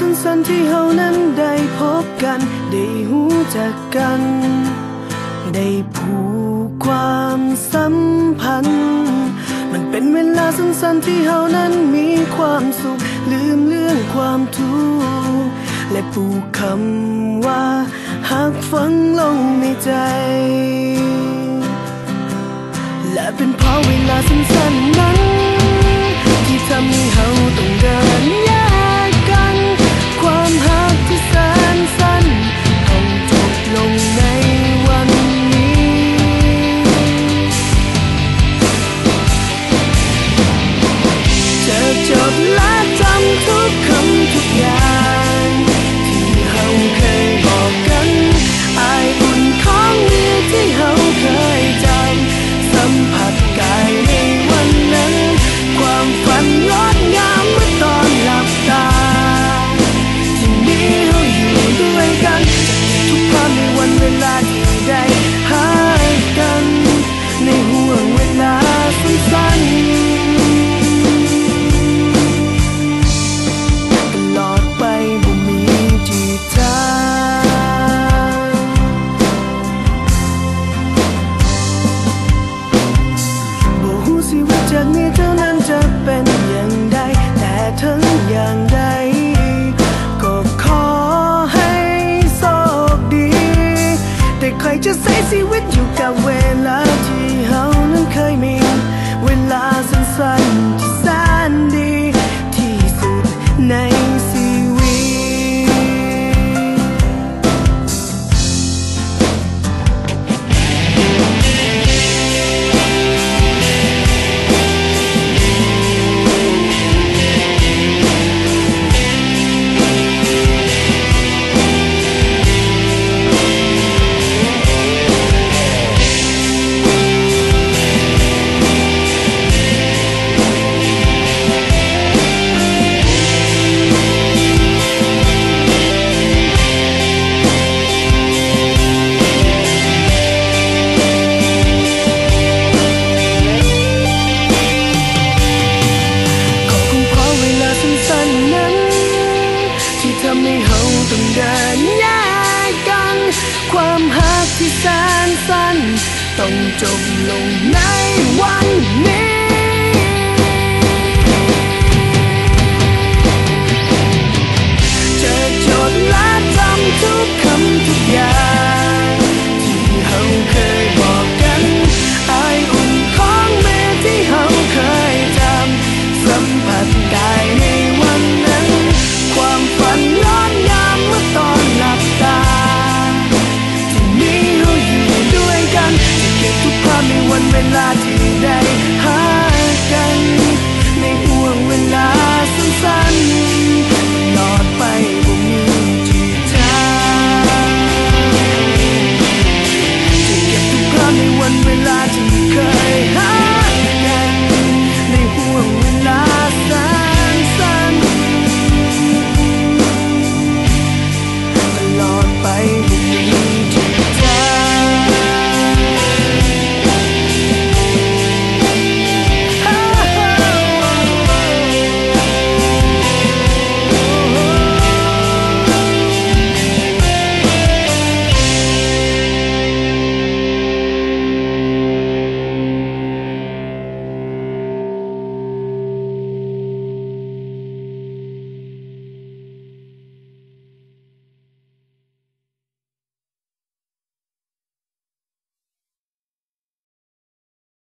สั้นๆที่เฮานั้นได้พบกัน ได้หูจักกัน ได้ผูกความสัมพันธ์ มันเป็นเวลาสั้นๆที่เฮานั้นมีความสุข ลืมเรื่องความทุกข์และปลูกคำว่าหักฝังลงในใจ และเป็นเพราะเวลาสั้นๆ จดและจำทุกคำทุกอย่าง แต่ใครจ ทำให้เฮาต้องเดินแยกกัน ความหักที่แสนสั้นต้องจบลงใน